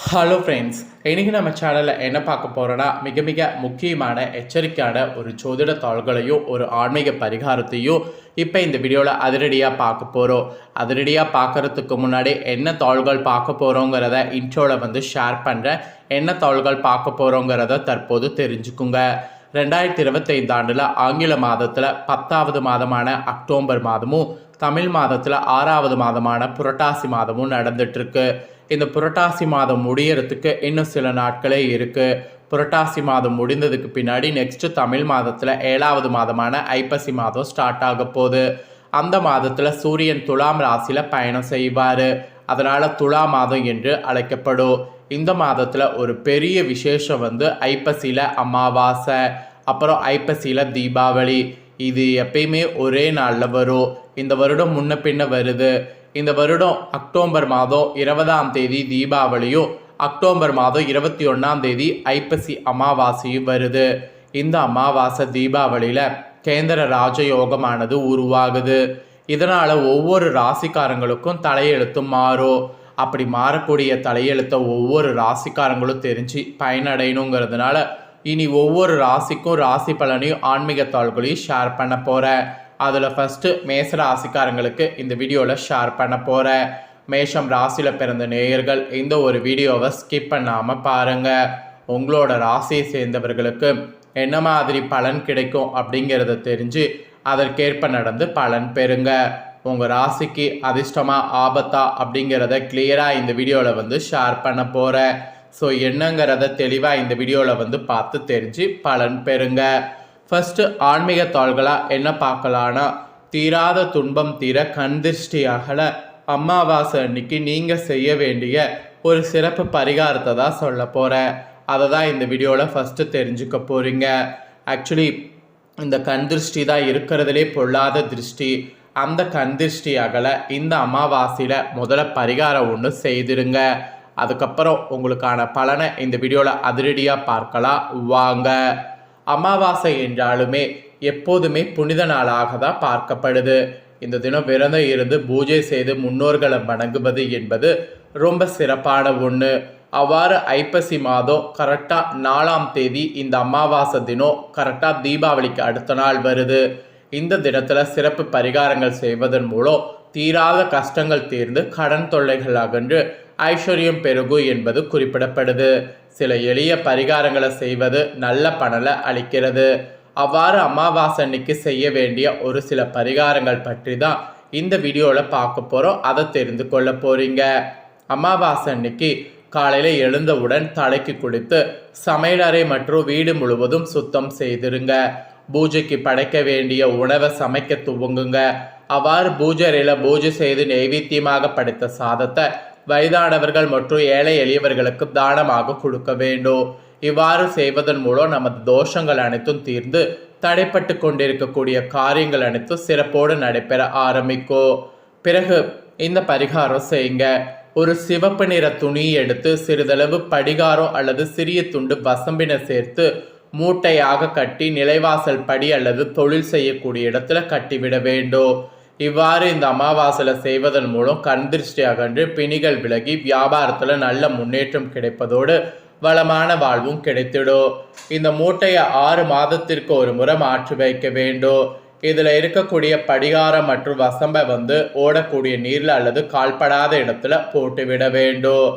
Hello friends இன்றைக்கி நம்ம சேனலில் என்ன பார்க்க போகிறோன்னா மிக மிக முக்கியமான எச்சரிக்கையான ஒரு ஜோதிட தாள்களையும் ஒரு ஆன்மீக பரிகாரத்தையும் இப்போ இந்த வீடியோவில் அதிரடியாக பார்க்க போகிறோம் அதிரடியாக பார்க்குறதுக்கு முன்னாடி என்ன தாள்கள் பார்க்க போகிறோங்கிறத இன்ட்ரோவில் வந்து ஷேர் பண்ணுறேன் என்ன தாள்கள் பார்க்க போகிறோங்கிறத தற்போது தெரிஞ்சுக்குங்க. ரெண்டாயிரத்தி இருபத்தைந்து ஆண்டில் ஆங்கில மாதத்தில் பத்தாவது மாதமான அக்டோபர் மாதமும் தமிழ் மாதத்தில் ஆறாவது மாதமான புரட்டாசி மாதமும் நடந்துட்டுருக்கு இந்த புரட்டாசி மாதம் முடியறதுக்கு இன்னும் சில நாட்களே இருக்குது புரட்டாசி மாதம் முடிந்ததுக்கு பின்னாடி நெக்ஸ்ட்டு தமிழ் மாதத்தில் ஏழாவது மாதமான ஐப்பசி மாதம் ஸ்டார்ட் ஆக போகுது. அந்த மாதத்தில் சூரியன் துலாம் ராசியில் பயணம் செய்வார். அதனால் துலா மாதம் என்று அழைக்கப்படும். இந்த மாதத்தில் ஒரு பெரிய விசேஷம் வந்து ஐப்பசியில் அமாவாசை அப்புறம் ஐப்பசியில் தீபாவளி. இது எப்பயுமே ஒரே நாளில் வரும். இந்த வருடம் முன்ன பின்ன வருது. இந்த வருடம் அக்டோபர் மாதம் இருபதாம் தேதி தீபாவளியும் அக்டோபர் மாதம் இருபத்தி ஒன்றாம் தேதி ஐப்பசி அமாவாசையும் வருது. இந்த அமாவாசை தீபாவளியில் கேந்திர ராஜயோகமானது உருவாகுது. இதனால் ஒவ்வொரு ராசிக்காரங்களுக்கும் தலையெழுத்தும் மாறும். அப்படி மாறக்கூடிய தலையெழுத்தை ஒவ்வொரு ராசிக்காரங்களும் தெரிஞ்சு பயனடையணுங்கிறதுனால இனி ஒவ்வொரு ராசிக்கும் ராசி பலனையும் ஆன்மீக தாள்களையும் ஷேர் பண்ண போகிறேன் அதில் ஃபஸ்ட்டு மேச ராசிக்காரங்களுக்கு இந்த வீடியோவில் ஷேர் பண்ண போகிறேன் மேஷம் ராசியில் பிறந்த நேயர்கள் இந்த ஒரு வீடியோவை ஸ்கிப் பண்ணாமல் பாருங்கள் உங்களோட ராசியை சேர்ந்தவர்களுக்கு என்ன மாதிரி பலன் கிடைக்கும் அப்படிங்கிறத தெரிஞ்சு அதற்கேற்ப நடந்து பலன் பெறுங்க. உங்கள் ராசிக்கு அதிர்ஷ்டமாக ஆபத்தா அப்படிங்கிறத கிளியராக இந்த வீடியோவில் வந்து ஷேர் பண்ண போகிறேன் ஸோ என்னங்கிறத தெளிவாக இந்த வீடியோவில் வந்து பார்த்து தெரிஞ்சு பலன் பெறுங்கள் ஃபஸ்ட்டு ஆன்மீக தாள்களாக என்ன பார்க்கலான்னா தீராத துன்பம் தீர கண் அகல அமாவாசை அன்னைக்கு நீங்கள் செய்ய வேண்டிய ஒரு சிறப்பு பரிகாரத்தை தான் சொல்ல போகிறேன் அதை தான் இந்த வீடியோவில் ஃபஸ்ட்டு தெரிஞ்சுக்க போகிறீங்க ஆக்சுவலி இந்த கண் திருஷ்டி தான் இருக்கிறதுலே பொல்லாத திருஷ்டி. அந்த கண் திருஷ்டி அகல இந்த அமாவாசையில் முதல்ல பரிகாரம் ஒன்று செய்திருங்க. அதுக்கப்புறம் உங்களுக்கான பலனை இந்த வீடியோவில் அதிரடியாக பார்க்கலாம். வாங்க. அமாவாசை என்றாலுமே எப்போதுமே புனித நாளாக தான் பார்க்கப்படுது. இந்த தினம் விரதம் இருந்து பூஜை செய்து முன்னோர்களை வணங்குவது என்பது ரொம்ப சிறப்பான ஒன்று அவ்வாறு ஐப்பசி மாதம் கரெக்டாக நாலாம் தேதி இந்த அமாவாசை தினம் கரெக்டாக தீபாவளிக்கு அடுத்த நாள் வருது. இந்த தினத்தில் சிறப்பு பரிகாரங்கள் செய்வதன் மூலம் தீராத கஷ்டங்கள் தீர்ந்து கடன் தொல்லைகள் அகன்று ஐஸ்வர்யம் பெருகு என்பது குறிப்பிடப்படுது. சில எளிய பரிகாரங்களை செய்வது நல்ல பணலை அளிக்கிறது. அவ்வாறு அமாவாசை அன்னைக்கு செய்ய வேண்டிய ஒரு சில பரிகாரங்கள் பற்றி தான் இந்த வீடியோவில் பார்க்க போகிறோம் அதை தெரிந்து கொள்ள போகிறீங்க அமாவாசை அன்னைக்கு காலையில் எழுந்தவுடன் தலைக்கு குளித்து சமையலறை மற்றும் வீடு முழுவதும் சுத்தம் செய்திருங்க. பூஜைக்கு படைக்க வேண்டிய உணவை சமைக்க துவங்குங்க. அவ்வாறு பூஜையில் பூஜை செய்து நைவேத்தியமாக படைத்த சாதத்தை வயதானவர்கள் மற்றும் ஏழை எளியவர்களுக்கு தானமாக கொடுக்க வேண்டும் இவ்வாறு செய்வதன் மூலம் நமது தோஷங்கள் அனைத்தும் தீர்ந்து தடைப்பட்டு கொண்டிருக்கக்கூடிய காரியங்கள் அனைத்தும் சிறப்போடு நடைபெற ஆரம்பிக்கும் பிறகு இந்த பரிகாரம் செய்யுங்க. ஒரு சிவப்பு நிற துணி எடுத்து சிறிதளவு படிகாரம் அல்லது சிறிய துண்டு வசம்பினை சேர்த்து மூட்டையாக கட்டி நிலைவாசல் படி அல்லது தொழில் செய்யக்கூடிய இடத்துல கட்டிவிட வேண்டும் இவ்வாறு இந்த அமாவாசையில் செய்வதன் மூலம் கண் திருஷ்டி அகன்று பிணிகள் விலகி வியாபாரத்தில் நல்ல முன்னேற்றம் கிடைப்பதோடு வளமான வாழ்வும் கிடைத்திடும் இந்த மூட்டையை ஆறு மாதத்திற்கு ஒரு முறை மாற்றி வைக்க வேண்டும். இதில் இருக்கக்கூடிய படிகாரம் மற்றும் வசம்பை வந்து ஓடக்கூடிய நீரில் அல்லது கால்படாத இடத்துல போட்டு விட வேண்டும்.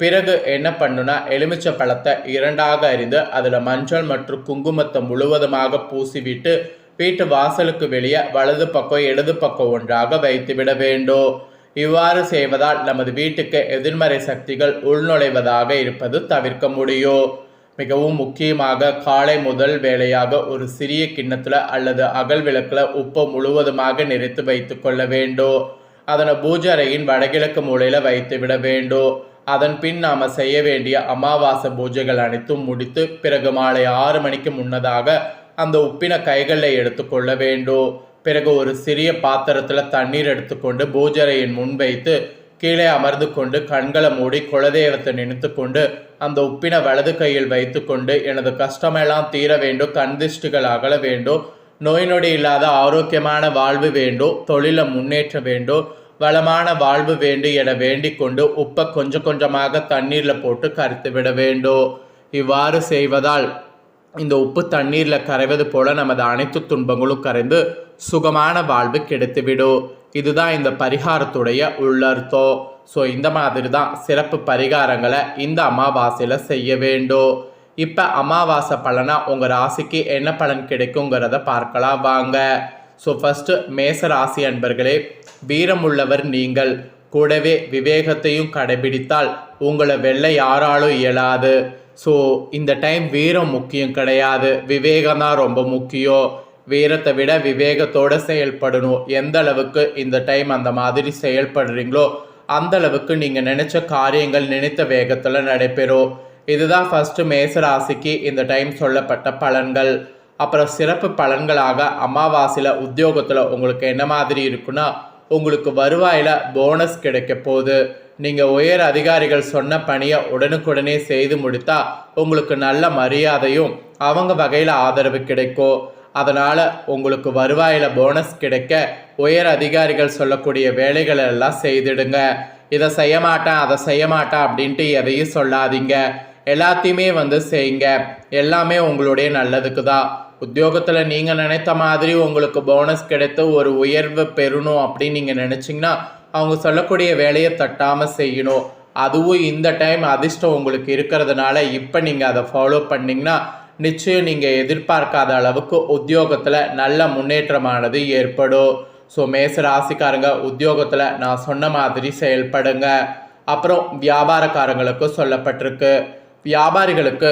பிறகு என்ன பண்ணுனா எலுமிச்சை பழத்தை இரண்டாக அறிந்து அதில் மஞ்சள் மற்றும் குங்குமத்தை முழுவதுமாக பூசிவிட்டு வீட்டு வாசலுக்கு வெளியே வலது பக்கம் இடது பக்கம் ஒன்றாக வைத்துவிட வேண்டும் இவ்வாறு செய்வதால் நமது வீட்டுக்கு எதிர்மறை சக்திகள் உள்நுழைவதாக இருப்பது தவிர்க்க முடியும் மிகவும் முக்கியமாக காலை முதல் வேலையாக ஒரு சிறிய கிண்ணத்தில் அல்லது அகல் விளக்கில் உப்பை முழுவதுமாக நிறைத்து வைத்து கொள்ள வேண்டும் அதனை பூஜை அறையின் வடகிழக்கு மூலையில் வைத்து விட வேண்டும் அதன் பின் நாம் செய்ய வேண்டிய அமாவாசை பூஜைகள் அனைத்தும் முடித்து பிறகு மாலை ஆறு மணிக்கு முன்னதாக அந்த உப்பின கைகளில் எடுத்துக்கொள்ள வேண்டும். பிறகு ஒரு சிறிய பாத்திரத்தில் தண்ணீர் எடுத்துக்கொண்டு பூஜரையின் முன் வைத்து கீழே அமர்ந்து கொண்டு கண்களை மூடி குலதெய்வத்தை நினைத்து கொண்டு அந்த உப்பின வலது கையில் வைத்துக்கொண்டு எனது கஷ்டமெல்லாம் தீர வேண்டும் கண் திஷ்டிகள் அகல வேண்டும் நோய் நொடி இல்லாத ஆரோக்கியமான வாழ்வு வேண்டும் தொழிலை முன்னேற்ற வேண்டும் வளமான வாழ்வு வேண்டும் என வேண்டிக் கொண்டு உப்பை கொஞ்சம் கொஞ்சமாக தண்ணீரில் போட்டு கரைத்து விட வேண்டும். இவ்வாறு செய்வதால் இந்த உப்பு தண்ணீரில் கரைவது போல நமது அனைத்து துன்பங்களும் கரைந்து சுகமான வாழ்வு கிடைத்துவிடும். இதுதான் இந்த பரிகாரத்துடைய உள்ளர்த்தம். ஸோ இந்த மாதிரி தான் சிறப்பு பரிகாரங்களை இந்த அமாவாசையில் செய்ய வேண்டும். இப்போ அமாவாசை பலனா உங்கள் ராசிக்கு என்ன பலன் கிடைக்குங்கிறத பார்க்கலாம் வாங்க. ஸோ ஃபஸ்ட்டு மேச ராசி அன்பர்களே வீரமுள்ளவர் நீங்கள். கூடவே விவேகத்தையும் கடைபிடித்தால் உங்களை வெல்ல யாராலும் இயலாது. ஸோ இந்த டைம் வீரம் முக்கியம் கிடையாது. விவேகம் தான் ரொம்ப முக்கியம். வீரத்தை விட விவேகத்தோடு செயல்படணும். எந்த அளவுக்கு இந்த டைம் அந்த மாதிரி செயல்படுறீங்களோ அந்த அளவுக்கு நீங்கள் நினைச்ச காரியங்கள் நினைத்த வேகத்தில் நடைபெறும். இதுதான் ஃபஸ்ட்டு மேச ராசிக்கு இந்த டைம் சொல்லப்பட்ட பலன்கள். அப்புறம் சிறப்பு பலன்களாக அமாவாசையில் உத்தியோகத்தில் உங்களுக்கு என்ன மாதிரி இருக்குன்னா உங்களுக்கு வருவாயில் போனஸ் கிடைக்க போகுது. நீங்கள் உயர் அதிகாரிகள் சொன்ன பணியை உடனுக்குடனே செய்து முடித்தா உங்களுக்கு நல்ல மரியாதையும் அவங்க வகையில் ஆதரவு கிடைக்கும் அதனால் உங்களுக்கு வருவாயில் போனஸ் கிடைக்க உயர் அதிகாரிகள் சொல்லக்கூடிய வேலைகளை எல்லாம் செய்திடுங்க. இதை செய்ய மாட்டேன் அதை செய்ய மாட்டேன் அப்படின்ட்டு எதையும் சொல்லாதீங்க. எல்லாத்தையுமே வந்து செய்யுங்க. எல்லாமே உங்களுடைய நல்லதுக்கு தான். உத்தியோகத்தில் நீங்கள் நினைத்த மாதிரி உங்களுக்கு போனஸ் கிடைத்து ஒரு உயர்வு பெறணும் அப்படின்னு நீங்கள் நினச்சிங்கன்னா அவங்க சொல்லக்கூடிய வேலையை தட்டாமல் செய்யணும். அதுவும் இந்த டைம் அதிர்ஷ்டம் உங்களுக்கு இருக்கிறதுனால இப்போ நீங்கள் அதை ஃபாலோ பண்ணிங்கன்னா நிச்சயம் நீங்கள் எதிர்பார்க்காத அளவுக்கு உத்தியோகத்தில் நல்ல முன்னேற்றமானது ஏற்படும். ஸோ மேச ராசிக்காரங்க உத்தியோகத்தில் நான் சொன்ன மாதிரி செயல்படுங்க. அப்புறம் வியாபாரக்காரங்களுக்கு சொல்லப்பட்டிருக்கு. வியாபாரிகளுக்கு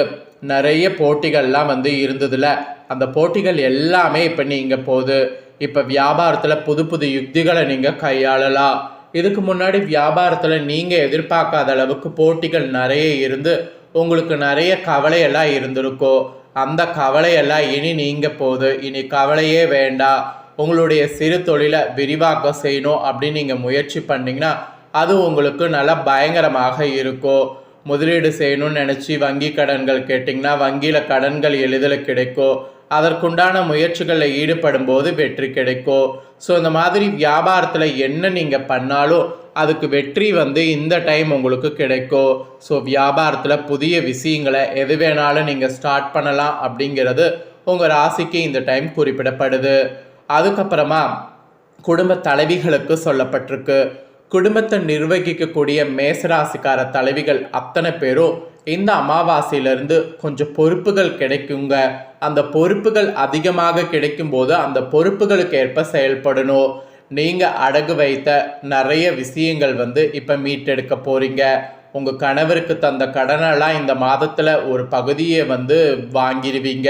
நிறைய போட்டிகள்லாம் வந்து இருந்ததில்ல அந்த போட்டிகள் எல்லாமே இப்போ நீங்கள் போகுது. இப்போ வியாபாரத்தில் புது புது யுக்திகளை நீங்கள் கையாளலாம். இதுக்கு முன்னாடி வியாபாரத்தில் நீங்கள் எதிர்பார்க்காத அளவுக்கு போட்டிகள் நிறைய இருந்து உங்களுக்கு நிறைய கவலையெல்லாம் இருந்திருக்கும் அந்த கவலையெல்லாம் இனி நீங்கள் போகுது இனி கவலையே வேண்டாம். உங்களுடைய சிறு தொழிலை விரிவாக்கம் செய்யணும் அப்படின்னு நீங்கள் முயற்சி பண்ணிங்கன்னா அது உங்களுக்கு நல்லா பயங்கரமாக இருக்கும் முதலீடு செய்யணும்னு நினச்சி வங்கி கடன்கள் கேட்டிங்கன்னா வங்கியில் கடன்கள் எளிதில் கிடைக்கும் அதற்குண்டான முயற்சிகளில் ஈடுபடும் போது வெற்றி கிடைக்கும் ஸோ இந்த மாதிரி வியாபாரத்தில் என்ன நீங்கள் பண்ணாலும் அதுக்கு வெற்றி வந்து இந்த டைம் உங்களுக்கு கிடைக்கும் ஸோ வியாபாரத்தில் புதிய விஷயங்களை எது வேணாலும் நீங்கள் ஸ்டார்ட் பண்ணலாம் அப்படிங்கிறது உங்கள் ராசிக்கு இந்த டைம் குறிப்பிடப்படுது. அதுக்கப்புறமா குடும்ப தலைவிகளுக்கு சொல்லப்பட்டிருக்கு. குடும்பத்தை நிர்வகிக்கக்கூடிய மேசராசிக்கார தலைவிகள் அத்தனை பேரும் இந்த அமாவாசையிலிருந்து கொஞ்சம் பொறுப்புகள் கிடைக்குங்க. அந்த பொறுப்புகள் அதிகமாக கிடைக்கும் போது அந்த பொறுப்புகளுக்கு ஏற்ப செயல்படணும். நீங்கள் அடகு வைத்த நிறைய விஷயங்கள் வந்து இப்போ மீட்டெடுக்க போகிறீங்க உங்கள் கணவருக்கு தந்த கடனெல்லாம் இந்த மாதத்தில் ஒரு பகுதியை வந்து வாங்கிடுவீங்க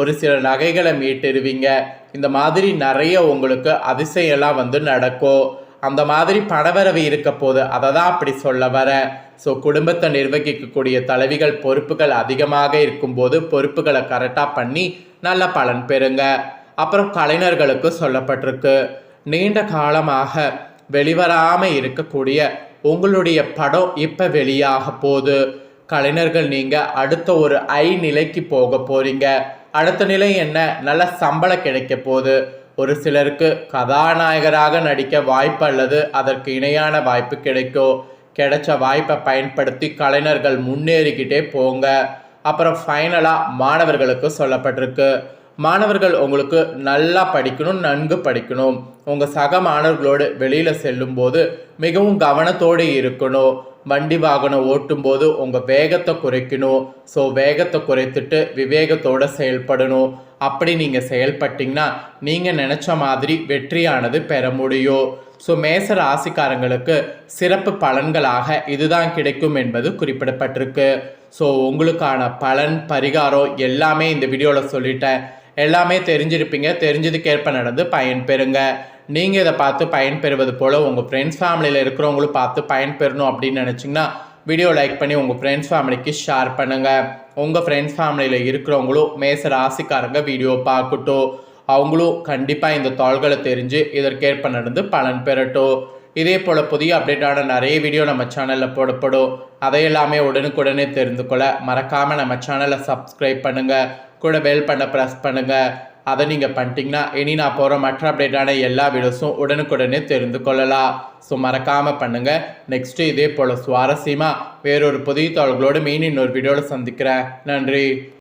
ஒரு சில நகைகளை மீட்டிடுவீங்க. இந்த மாதிரி நிறைய உங்களுக்கு அதிசயம்லாம் வந்து நடக்கும். அந்த மாதிரி பணவரவு இருக்க போது அதை தான் அப்படி சொல்ல வர. ஸோ குடும்பத்தை நிர்வகிக்கக்கூடிய தலைவிகள் பொறுப்புகள் அதிகமாக இருக்கும்போது பொறுப்புகளை கரெக்டாக பண்ணி நல்ல பலன் பெறுங்க. அப்புறம் கலைஞர்களுக்கு சொல்லப்பட்டிருக்கு நீண்ட காலமாக வெளிவராமல் இருக்கக்கூடிய உங்களுடைய படம் இப்போ வெளியாக போகுது. கலைஞர்கள் நீங்கள் அடுத்த ஒரு ஐ நிலைக்கு போக போகிறீங்க அடுத்த நிலை என்ன? நல்ல சம்பளம் கிடைக்க போகுது. ஒரு சிலருக்கு கதாநாயகராக நடிக்க வாய்ப்பு அல்லது அதற்கு இணையான வாய்ப்பு கிடைக்கும் கிடைச்ச வாய்ப்பை பயன்படுத்தி கலைஞர்கள் முன்னேறிக்கிட்டே போங்க. அப்புறம் ஃபைனலாக மாணவர்களுக்கு சொல்லப்பட்டிருக்கு. மாணவர்கள் உங்களுக்கு நல்லா படிக்கணும் நன்கு படிக்கணும். உங்கள் சக மாணவர்களோடு வெளியில் செல்லும்போது மிகவும் கவனத்தோடு இருக்கணும். வண்டி வாகனம் ஓட்டும்போது உங்கள் வேகத்தை குறைக்கணும். ஸோ வேகத்தை குறைத்துட்டு விவேகத்தோடு செயல்படணும். அப்படி நீங்கள் செயல்பட்டிங்கன்னா நீங்கள் நினச்ச மாதிரி வெற்றியானது பெற முடியும். ஸோ மேச ராசிக்காரங்களுக்கு சிறப்பு பலன்களாக இதுதான் கிடைக்கும் என்பது குறிப்பிடப்பட்டிருக்கு. ஸோ உங்களுக்கான பலன் பரிகாரம் எல்லாமே இந்த வீடியோவில் சொல்லிட்டேன். எல்லாமே தெரிஞ்சிருப்பீங்க. தெரிஞ்சதுக்கேற்ப நடந்து பயன் பெறுங்க நீங்கள் இதை பார்த்து பயன்பெறுவது போல் உங்கள் ஃப்ரெண்ட்ஸ் ஃபேமிலியில் இருக்கிறவங்களும் பார்த்து பயன்பெறணும் அப்படின்னு நினச்சிங்கன்னா வீடியோ லைக் பண்ணி உங்கள் ஃப்ரெண்ட்ஸ் ஃபேமிலிக்கு ஷேர் பண்ணுங்கள் உங்கள் ஃப்ரெண்ட்ஸ் ஃபேமிலியில் இருக்கிறவங்களும் மேச ராசிக்காரங்க வீடியோ பார்க்கட்டும். அவங்களும் கண்டிப்பாக இந்த தாள்களை தெரிஞ்சு இதற்கேற்ப நடந்து பலன் பெறட்டும். இதே போல் புதிய அப்டேட்டான நிறைய வீடியோ நம்ம சேனலில் போடப்படும். அதையெல்லாமே உடனுக்குடனே தெரிந்து கொள்ள மறக்காமல் நம்ம சேனலை சப்ஸ்கிரைப் பண்ணுங்கள் கூட பெல் பண்ண ப்ரெஸ் பண்ணுங்கள் அதை நீங்கள் பண்ணிட்டீங்கன்னா இனி நான் போகிற மற்ற அப்டேட்டான எல்லா வீடியோஸும் உடனுக்குடனே தெரிந்து கொள்ளலாம். ஸோ மறக்காமல் பண்ணுங்கள் நெக்ஸ்ட்டு இதே போல் சுவாரஸ்யமாக வேறொரு புதிய தாள்களோடு மீன் இன்னொரு வீடியோவில் சந்திக்கிறேன். நன்றி.